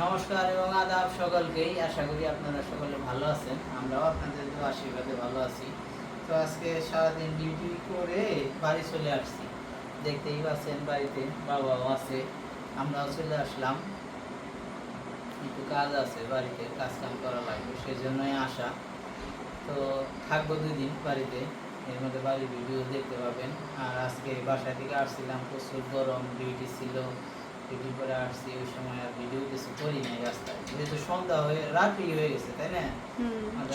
নমস্কার এবং আদাব সকলকেই। আশা করি আপনারা সকলে ভালো আছেন। আমরাও আপনাদের আশীর্বাদে ভালো আছি। তো আজকে সারাদিন ডিউটি করে বাড়ি চলে আসছি। দেখতেই পাচ্ছেন বাড়িতে বাবাও আছে। আমরাও চলে আসলাম। একটু কাজ আছে বাড়িতে কাজ কাম করা লাগবে সেই জন্যই আসা। তো থাকব দুই দিন বাড়িতে। এর মধ্যে বাড়ির ভিডিও দেখতে পাবেন। আর আজকে বাসা থেকে আসছিলাম প্রচুর গরম, ডিউটি ছিল। ডিউটি করে আসছি ওই সময় আর ভিডিও কিছু করি নাই রাস্তায়। যেহেতু সন্ধ্যা হয়ে রাত্রি হয়ে গেছে তাই না?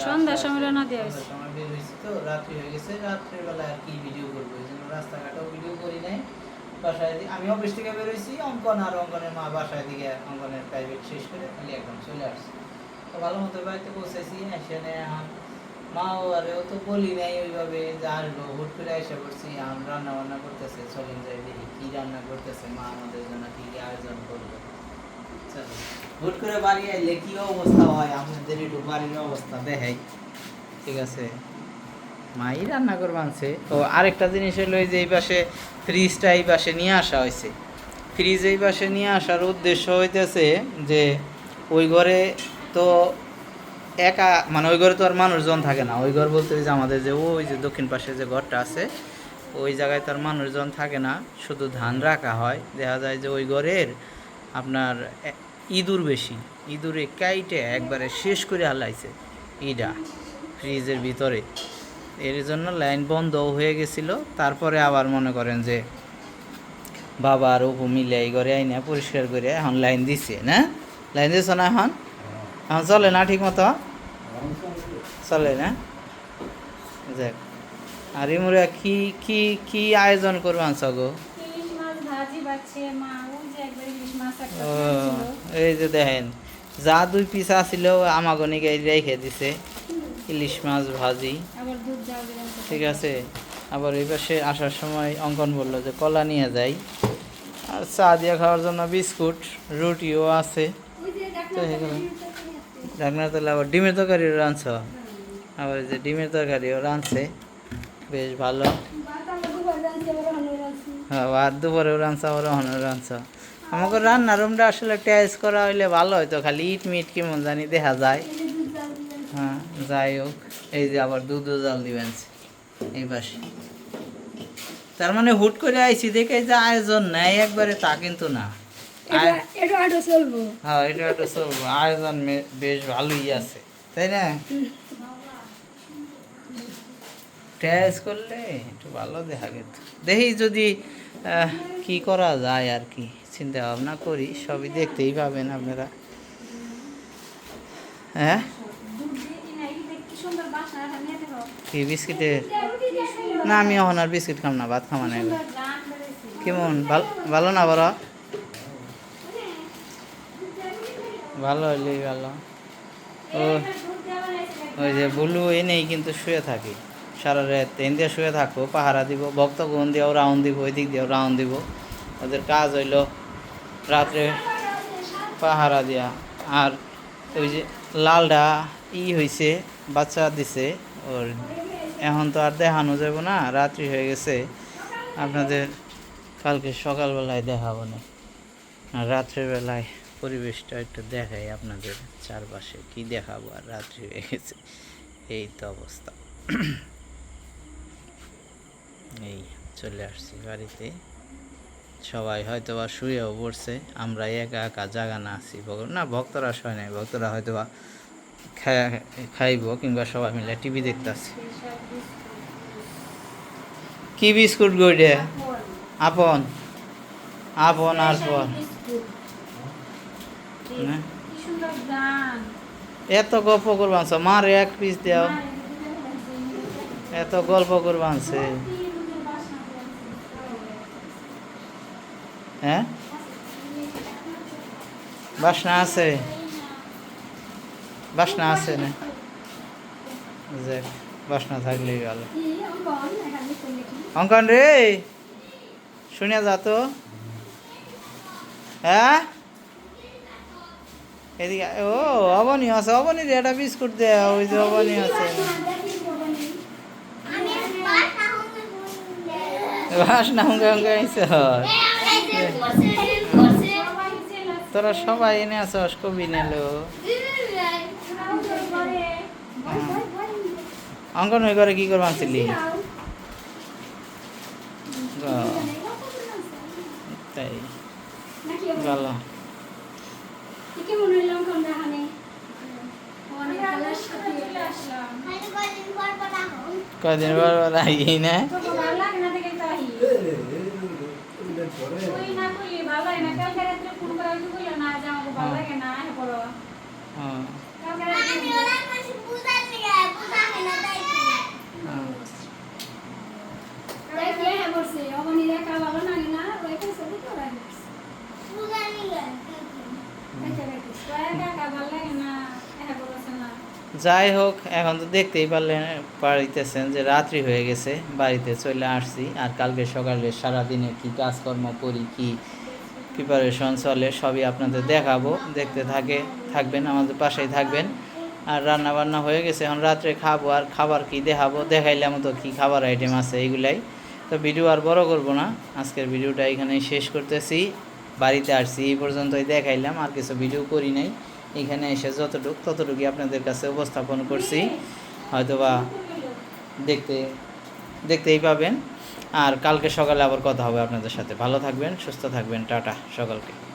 সন্ধ্যার সময় রওনা দিয়ে সন্ধ্যার সময় বের হয়েছি তো রাত্রি হয়ে গেছে রাত্রের বেলা আর কি ভিডিও করব? এই জন্য রাস্তাঘাটেও ভিডিও করি নাই। বাসায় আমি অফিস থেকে বেরোইছি অঙ্কন আর অঙ্কনের মা বাসায় দিকে অঙ্কনের প্রাইভেট শেষ করে খালি একদম চলে আসছি। তো ভালো মতো বাড়িতে পৌঁছেছি এসে এখন মাও আরেও তো বলি নাই ওইভাবে, যে আসব। হুট করে এসে পড়ছি, আম রান্না বান্না করতেছে, চলেন যাই দেখি কি রান্না করতেছে। মা আমাদের জন্য কি কি আয়োজন করল চলো। হুট করে বাড়ি আইলে কি অবস্থা হয়? আপনাদের একটু বাড়ির অবস্থা দেখাই। ঠিক আছে। মাই রান্না করবে আনছে। ও, আরেকটা জিনিস হলো যে এই পাশে ফ্রিজটা এই পাশে নিয়ে আসা হয়েছে ফ্রিজ এই পাশে নিয়ে আসার উদ্দেশ্য হইতেছে যে ওই ঘরে তো একা মানে ওই ঘরে তো আর মানুষজন থাকে না। ওই ঘর বলতে যে আমাদের যে ওই যে দক্ষিণ পাশে যে ঘরটা আছে ওই জায়গায় তো আর মানুষজন থাকে না। শুধু ধান রাখা হয়। দেখা যায় যে ওই ঘরের আপনার ইঁদুর বেশি। ইঁদুরে কাইটে একবারে শেষ করে হালাইছে ইডা ফ্রিজের ভিতরে। এর জন্য লাইন বন্ধ হয়ে গেছিল। তারপরে আবার মনে করেন যে বাবা আর অপু মিলে এই ঘরে আইনা পরিষ্কার করে এখন লাইন দিছে না? লাইন দিছ না এখন? এখন চলে না ঠিক মতো চলে না? যাক। আর ইমুরা কি কি কি আয়োজন করব আনছ গো? এই যে দেখেন যা দুই পিস আছিল আমাগনিকে রেখে দিছে। ইলিশ মাছ ভাজি। ঠিক আছে। আবার এই পাশে আসার সময় অঙ্কন বলল যে কলা নিয়ে যাই। আর চা দিয়ে খাওয়ার জন্য বিস্কুট রুটিও আছে। তো না, ডিমের তরকারি আছে। ঢাকনার তেলে আবার ডিমের তরকারিও রাঁধছ আবার যে ডিমের তরকারিও রাঁধছে বেশ ভালো। হ্যাঁ দুপুরেও রাঁধছ আবার অহনও রাঁধছ আমাকে রান্নার রুমটা আসলে টেস্ট করা হইলে ভালো হয়তো খালি ইট মিট কেমন জানি দেখা যায়। হ্যাঁ যাই হোক এই যে আবার দুধও জাল দিবেন এই পাশে তার মানে হুট করে আইছি দেখে যে আয়োজন নেয় একবারে তা কিন্তু না হ্যাঁ এটা একটা চলবো। আয়োজন বেশ ভালোই আছে তাই না? টেস্ট করলে একটু ভালো দেখা গেত। দেখি যদি কি করা যায় আর কি। চিন্তা ভাবনা করি সবই দেখতেই পাবেন আপনারা। হ্যাঁ? কি বিস্কিটের? না আমি এখন আর বিস্কিট খাম না ভাত খাম না এবার। সুন্দর গান বেরোইছে। কেমন? ভালো ভালো না বড়? ভালো, হইলেই ভালো। ও, ওই যে বুলু এনেই কিন্তু শুয়ে থাকি। সারা রাত এন দিয়ে শুয়ে থাকব, পাহারা দিব ভক্ত ভক্তগণ দিয়েও রাউন্ড দিব, ওই দিক দিয়েও রাউন্ড দিব। ওদের কাজ হইল রাত্রে পাহারা দেওয়া আর ওই যে লালডা ই হয়েছে বাচ্চা দিছে ওর। এখন তো আর দেখানো যাব না, রাত্রি হয়ে গেছে। আপনাদের কালকে সকালবেলায় দেখাবো না রাত্রের বেলায় পরিবেশটা একটু দেখাই আপনাদের চারপাশে কি দেখাবো আর রাত্রি হয়ে গেছে। এই তো অবস্থা। এই চলে আসছি বাড়িতে। সবাই হয়তো বা শুয়েও পড়ছে আমরা একা একা জাগা না আছি না, ভক্তরা শোয় নাই, ভক্তরা হয়তো বা খাইব কিংবা সবাই মিলে টিভি দেখতেছে। কি বিস্কুট আপন। আপন। আপন আর পর বিস্কুট। এই, না? কি সুন্দর গান এত গল্প করবানছ মার এক পিস দেও। এত গল্প দুধের বাসনা হ্যাঁ? বাসনা আছে। বাসনা আছে না? যাক, বাসনা থাকলেই ভালো। অঙ্কন রে, শুনে যা তো। হ্যাঁ? এদিকে ও অবনি আছে অবনি রে একটা বিস্কুট দে ওই যে অবনি আছে। হুঙ্গা হুঙ্গা আইছে। তোরা সবাই এনে আসস কবি নেলো অঙ্কন হয়ে। করে কি করব আনছিলি তাই গেল কেমন হইলাম কোন দেখানে অনেক কালার সাথে আসলাম কদিন পর আই না। লাগে কালকে রাত্রে ফোন করে যে আমাকে ভালো লাগে না হ্যাঁ করো হ্যাঁ, কালকে রাত্রে হ্যাঁ। তাই কে হ্যাঁ বলছে অবনি দেখা ভালো লাগে না ওই কাছে তো রাখ দেখে রাখিস কয় কাকা ভালো লাগে না হ্যাঁ বলছে না যাই হোক, এখন তো দেখতেই পারলেন, পারিতেছেন যে রাত্রি হয়ে গেছে, বাড়িতে চলে আসছি। আর কালকে সকালে সারাদিনে কি কাজকর্ম করি, কি প্রিপারেশন চলে, সবই আপনাদের দেখাবো। দেখতে থাকে, থাকবেন, আমাদের পাশেই থাকবেন। আর রান্না বান্না হয়ে গেছে, এখন রাত্রে খাব, আর খাবার কি দেখাবো? দেখাইলাম তো কি খাবার আইটেম আছে এইগুলাই তো ভিডিও আর বড় করব না, আজকের ভিডিওটা এখানেই শেষ করতেছি। বাড়িতে আসছি, এই পর্যন্তই দেখাইলাম, আর কিছু ভিডিও করি নাই। এখানে এসে যতটুক, ততটুকুই আপনাদের কাছে উপস্থাপন করছি। হয়তোবা দেখতে, দেখতেই পাবেন। আর কালকে সকালে আবার কথা হবে আপনাদের সাথে। ভালো থাকবেন, সুস্থ থাকবেন। টাটা সকালকে।